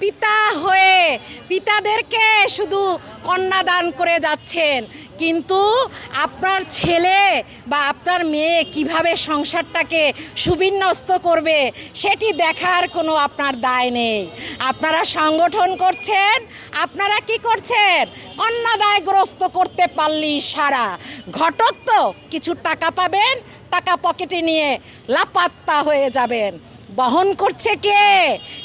পিতা হয়ে পিতাদেরকে শুধু কন্যাদান করে যাচ্ছেন। কিন্তু আপনার ছেলে বা আপনার মেয়ে কীভাবে সংসারটাকে সুবিন্যস্ত করবে সেটি দেখার কোনো আপনার দায় নেই। আপনারা সংগঠন করছেন, আপনারা কি করছেন? কন্যাদায়গ্রস্ত করতে পারলেই সারা। ঘটক তো কিছু টাকা পাবেন, টাকা পকেটে নিয়ে লাপাত্তা হয়ে যাবেন। বহন করছে কে?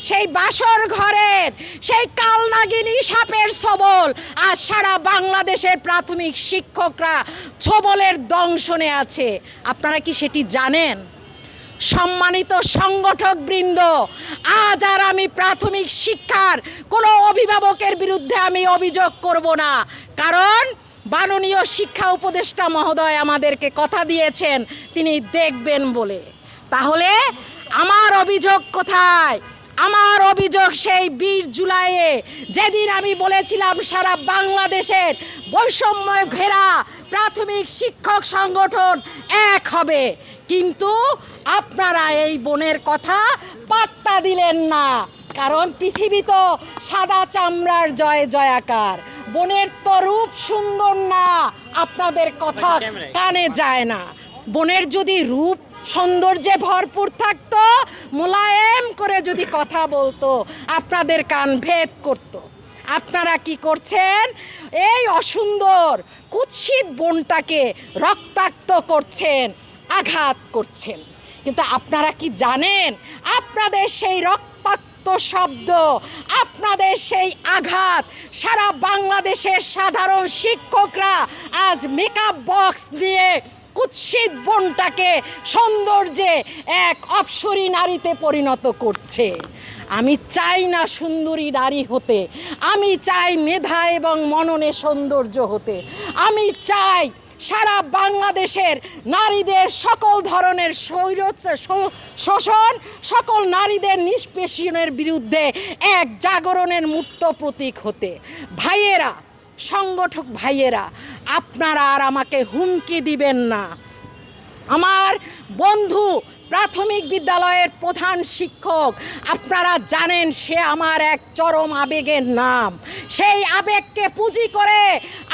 সেই বাসর ঘরের, সেই কালনাগিনী সাপের সবল আর সারা বাংলাদেশের প্রাথমিক শিক্ষকরা ছবলের দংশনে আছে। আপনারা কি সেটি জানেন? সম্মানিত সংগঠক বৃন্দ, আজ আর আমি প্রাথমিক শিক্ষার কোনো অভিভাবকের বিরুদ্ধে আমি অভিযোগ করব না। কারণ মাননীয় শিক্ষা উপদেষ্টা মহোদয় আমাদেরকে কথা দিয়েছেন, তিনি দেখবেন বলে। তাহলে আমার অভিযোগ কোথায়? আমার অভিযোগ সেই বিশ জুলাইয়ে। যেদিন আমি বলেছিলাম সারা বাংলাদেশের বৈষম্য ঘেরা প্রাথমিক শিক্ষক সংগঠন এক হবে। কিন্তু আপনারা এই বোনের কথা পাত্তা দিলেন না। কারণ পৃথিবী তো সাদা চামড়ার জয় জয়াকার। বোনের তো রূপ সুন্দর না। আপনাদের কথা কানে যায় না। বোনের যদি রূপ সৌন্দর্যে ভরপুর থাকতো, মোলায়েম করে যদি কথা বলতো, আপনাদের কান ভেদ করতো। আপনারা কি করছেন? এই অসুন্দর, কুৎসিত বোনটাকে রক্তাক্ত করছেন, আঘাত করছেন। কিন্তু আপনারা কি জানেন? আপনাদের সেই রক্তাক্ত শব্দ, আপনাদের সেই আঘাত, সারা বাংলাদেশের সাধারণ শিক্ষকরা আজ মেকআপ বক্স দিয়ে কুৎসিত বনটাকে সৌন্দর্যে এক অপসরী নারীতে পরিণত করছে। আমি চাই না সুন্দরী নারী হতে, আমি চাই মেধা এবং মননে সৌন্দর্য হতে, আমি চাই সারা বাংলাদেশের নারীদের সকল ধরনের স্বৈর শ- শোষণ, সকল নারীদের নিষ্পেষণের বিরুদ্ধে এক জাগরণের মূর্ত প্রতীক হতে। ভাইয়েরা সংগঠক ভাইয়েরা, আপনারা আর আমাকে হুমকি দিবেন না। আমার বন্ধু প্রাথমিক বিদ্যালয়ের প্রধান শিক্ষক, আপনারা জানেন সে আমার এক চরম আবেগের নাম। সেই আবেগকে পুঁজি করে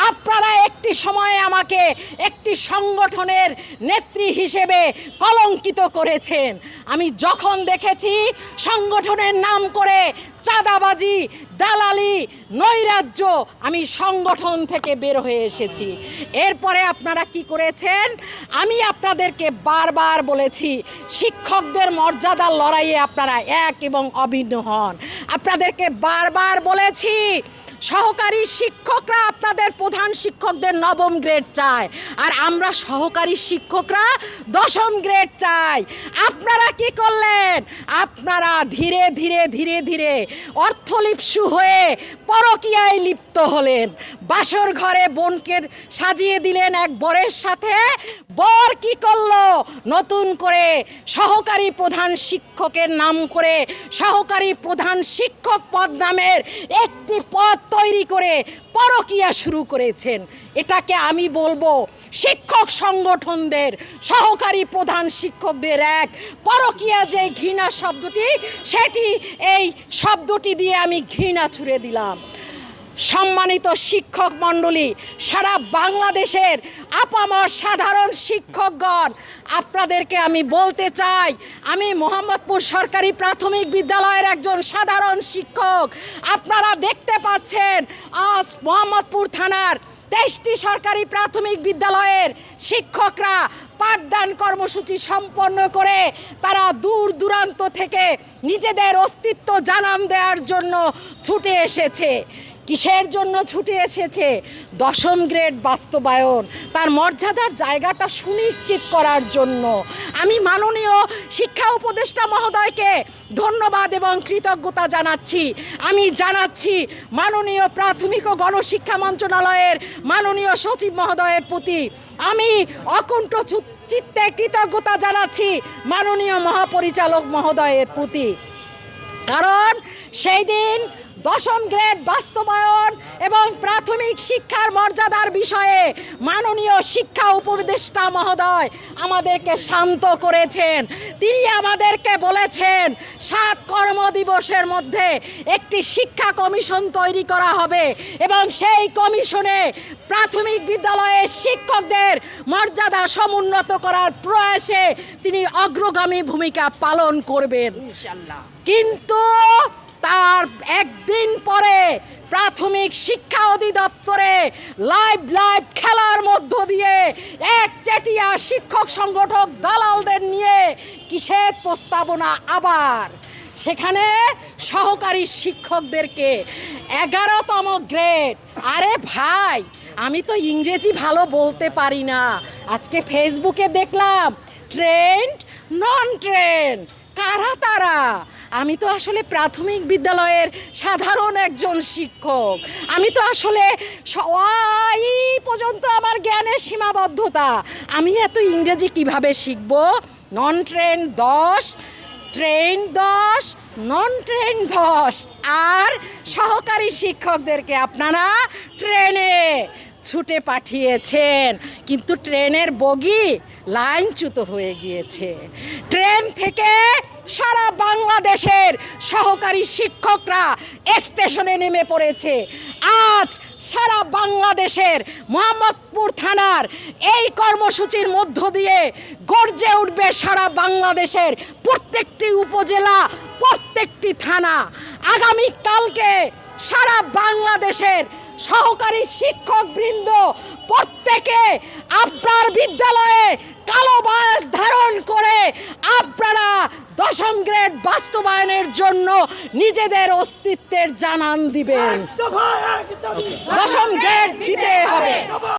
আপনারা একটি সময়ে আমাকে একটি সংগঠনের নেত্রী হিসেবে কলঙ্কিত করেছেন। আমি যখন দেখেছি সংগঠনের নাম করে চাঁদাবাজি, দালালি, নৈরাজ্য আমি সংগঠন থেকে বের হয়ে এসেছি। এরপরে আপনারা কি করেছেন? আমি আপনাদেরকে বারবার বলেছি, শিক্ষকদের মর্যাদার লড়াইয়ে আপনারা এক এবং অভিন্ন হন। আপনাদেরকে বারবার বলেছি সহকারী শিক্ষকরা আপনাদের প্রধান শিক্ষকদের নবম গ্রেড চায়। আর আমরা সহকারী শিক্ষকরা দশম গ্রেড চাই। আপনারা কি করলেন? আপনারা ধীরে ধীরে ধীরে ধীরে অর্থলিপ্সু হয়ে পরকীয়ায় লিপ্ত হলেন। বাসর ঘরে বোনকে সাজিয়ে দিলেন এক বরের সাথে। বর কি করল? নতুন করে সহকারী প্রধান শিক্ষকের নাম করে সহকারী প্রধান শিক্ষক পদ নামের একটি পদ তৈরি করে পরকিয়া শুরু করেছেন। এটাকে আমি বলব শিক্ষক সংগঠনদের, সহকারী প্রধান শিক্ষকদের এক, পরকিয়া যে ঘৃণা শব্দটি, সেটি এই শব্দটি দিয়ে আমি ঘৃণা ছুড়ে দিলাম। সম্মানিত শিক্ষক মণ্ডলী, সারা বাংলাদেশের আপামর সাধারণ শিক্ষকগণ, আপনাদেরকে আমি বলতে চাই, আমি মোহাম্মদপুর সরকারি প্রাথমিক বিদ্যালয়ের একজন সাধারণ শিক্ষক। আপনারা দেখতে পাচ্ছেন, আজ মোহাম্মদপুর থানার তেইশটি সরকারি প্রাথমিক বিদ্যালয়ের শিক্ষকরা পাঠদান কর্মসূচি সম্পন্ন করে তারা দূর দূরান্ত থেকে নিজেদের অস্তিত্ব জানান দেওয়ার জন্য ছুটে এসেছে। কিসের জন্য ছুটে এসেছে? দশম গ্রেড বাস্তবায়ন। তার মর্যাদার জায়গাটা সুনিশ্চিত করার জন্য। আমি মাননীয় শিক্ষা উপদেষ্টা মহোদয়কে ধন্যবাদ এবং কৃতজ্ঞতা জানাচ্ছি। আমি জানাচ্ছি মাননীয় প্রাথমিক ও গণশিক্ষা মন্ত্রণালয়ের মাননীয় সচিব মহোদয়ের প্রতি। আমি অকুণ্ঠ চিত্তে কৃতজ্ঞতা জানাচ্ছি মাননীয় মহাপরিচালক মহোদয়ের প্রতি। কারণ সেই দিন দশম গ্রেড বাস্তবায়ন এবং প্রাথমিক শিক্ষার মর্যাদার বিষয়ে মাননীয় শিক্ষা উপদেষ্টা মহোদয় আমাদেরকে শান্ত করেছেন। তিনি আমাদেরকে বলেছেন সাত কর্মদিবসের মধ্যে একটি শিক্ষা কমিশন তৈরি করা হবে এবং সেই কমিশনে প্রাথমিক বিদ্যালয়ের শিক্ষকদের মর্যাদা সমুন্নত করার প্রয়াসে তিনি অগ্রগামী ভূমিকা পালন করবেন। কিন্তু তার একদিন পরে প্রাথমিক শিক্ষা অধিদপ্তরে লাইভ লাইভ খেলার মধ্য দিয়ে এক চেটিয়া শিক্ষক সংগঠক দালালদের নিয়ে কিসের প্রস্তাবনা আবার? সেখানে সহকারী শিক্ষকদেরকে এগারোতম গ্রেড। আরে ভাই, আমি তো ইংরেজি ভালো বলতে পারি না। আজকে ফেসবুকে দেখলাম, ট্রেন্ড নন ট্রেন। কারা তারা? আমি তো আসলে প্রাথমিক বিদ্যালয়ের সাধারণ একজন শিক্ষক। আমি তো আসলে সবাই পর্যন্ত আমার জ্ঞানের সীমাবদ্ধতা। আমি এত ইংরেজি কীভাবে শিখব? নন ট্রেন দশ ট্রেন দশ, নন ট্রেন দশ। আর সহকারী শিক্ষকদেরকে আপনারা ট্রেনে ছুটে পাঠিয়েছেন। কিন্তু ট্রেনের বগি লাইনচ্যুত হয়ে গিয়েছে। ট্রেন থেকে সারা বাংলাদেশের সহকারী শিক্ষকরা স্টেশনে নেমে পড়েছে। আজ সারা বাংলাদেশের মোহাম্মদপুর থানার এই কর্মসূচির মধ্য দিয়ে গর্জে উঠবে সারা বাংলাদেশের প্রত্যেকটি উপজেলা, প্রত্যেকটি থানা। আগামী কালকে সারা বাংলাদেশের সহকারী শিক্ষক বৃন্দ প্রত্যেকে আপনার বিদ্যালয়ে কালো বাস ধারণ করে আপনারা দশম গ্রেড বাস্তবায়নের জন্য নিজেদের অস্তিত্বের জানান দিবেন। দশম গ্রেড দিতে হবে।